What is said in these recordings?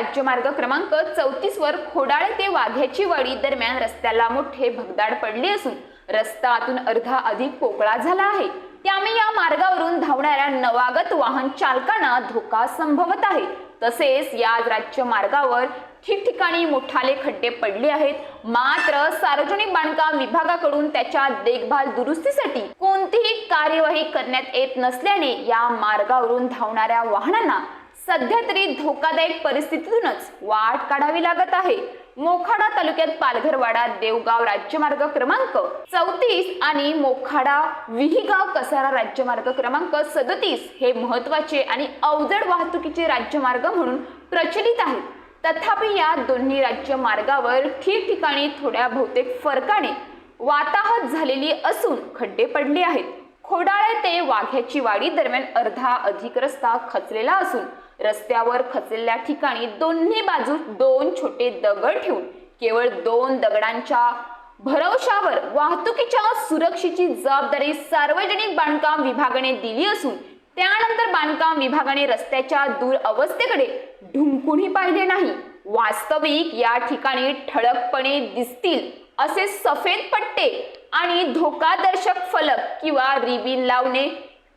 राज्यमार्ग क्रमांक चौतीस वर खोडाळे ते वाघ्याची वाडी दरम्यान रस्त्याला मोठे भगदाड पडले असून रस्ता आतून अर्धा अधिक पोकळा झाला आहे. त्यामुळे या मार्गावरून धावणाऱ्या नवागत वाहन चालकांना धोका संभवत आहे. तसेच या राज्य मार्गावर ठिकठिकाणी मोठाले खड्डे पडले आहेत. मात्र सार्वजनिक बांधकाम विभागाकडून त्याच्या देखभाल दुरुस्तीसाठी कोणतीही कार्यवाही करण्यात येत नसल्याने या मार्गावरून धावणाऱ्या वाहनांना सध्या तरी धोकादायक परिस्थितीतूनच वाट काढावी लागत आहे. मोखाडा तालुक्यात पालघरवाडा देवगाव राज्यमार्ग क्रमांक चौतीस आणि मोखाडा विहिगाव कसारा राज्यमार्ग क्रमांक सदतीस हे महत्त्वाचे आणि अवजड वाहतुकीचे राज्यमार्ग म्हणून प्रचलित आहेत तथापि या दोन्ही राज्य मार्गावर ठिकठिकाणी थोड्या बहुतेक फरकाने वाताहत झालेली असून खड्डे पडले आहेत. खोडाळे ते वाघ्याची वाडी दरम्यान अर्धा अधिक रस्ता खचलेला असून रस्त्यावर खचलेल्या ठिकाणी दोन्ही बाजू दोन छोटे दगड ठेवून केवळ दोन दगडांच्या भरवशावर वाहतुकीच्या सुरक्षेची जबाबदारी सार्वजनिक बांधकाम विभागाने दिली असून त्यानंतर बांधकाम विभागाने रस्त्याच्या दूर अवस्थेकडे ढुंकूनही पाहिले नाही. वास्तविक या ठिकाणी ठळकपणे दिसतील असे सफेद पट्टे आणि धोकादर्शक फलक किंवा रिबीन लावणे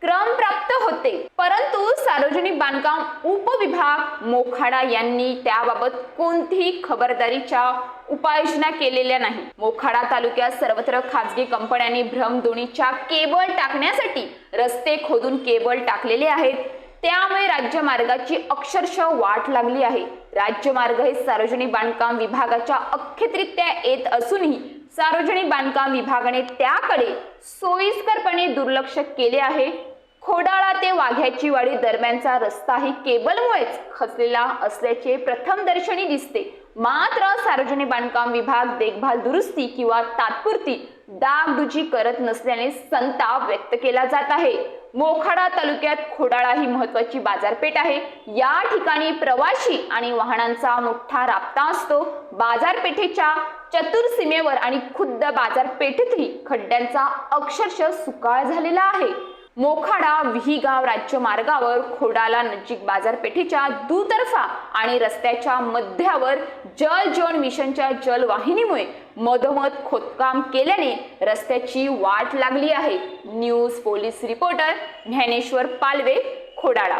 क्रमप्राप्त होते. परंतु सार्वजनिक बांधकाम उपविभाग मोखाडा यांनी त्याबाबत कोणतीही खबरदारीच्या उपाययोजना केलेल्या नाही. मोखाडा तालुक्यात सर्वत्र खाजगी कंपन्यांनी भ्रमध्वनीच्या केबल टाकण्यासाठी रस्ते खोदून केबल टाकलेले आहेत. त्यामुळे राज्यमार्गाची अक्षरशः वाट लागली आहे. राज्यमार्ग हे सार्वजनिक बांधकाम विभागाच्या अख्खितरित्या येत असूनही सार्वजनिक बांधकाम विभागाने त्याकडे सोयीस्करपणे दुर्लक्ष केले आहे. खोडाळा ते वाघ्याची वाडी दरम्यानचा रस्ताही केबलमुळेच खचलेला असल्याचे प्रथम दर्शनी दिसते. मात्र सार्वजनिक बांधकाम विभाग देखभाल दुरुस्ती किंवा तात्पुरती डागडुजी करत नसल्याने संताप व्यक्त केला जात आहे. मोखाडा तालुक्यात खोडाळा ही महत्वाची बाजारपेठ आहे. या ठिकाणी प्रवाशी आणि वाहनांचा मोठा राबता असतो. बाजारपेठेच्या चतुर सीमेवर आणि खुद्द बाजारपेठेतही खड्ड्यांचा अक्षरशः सुकाळ झालेला आहे. मोखाडा विहीगाव राज्य मार्गावर खोडाला नजीक बाजारपेठेच्या दुतर्फा आणि रस्त्याच्या मध्यावर जल जीवन मिशनच्या जलवाहिनीमुळे मधोमध खोदकाम केल्याने रस्त्याची वाट लागली आहे. News police reporter Dnyaneshwar Palve Khodala.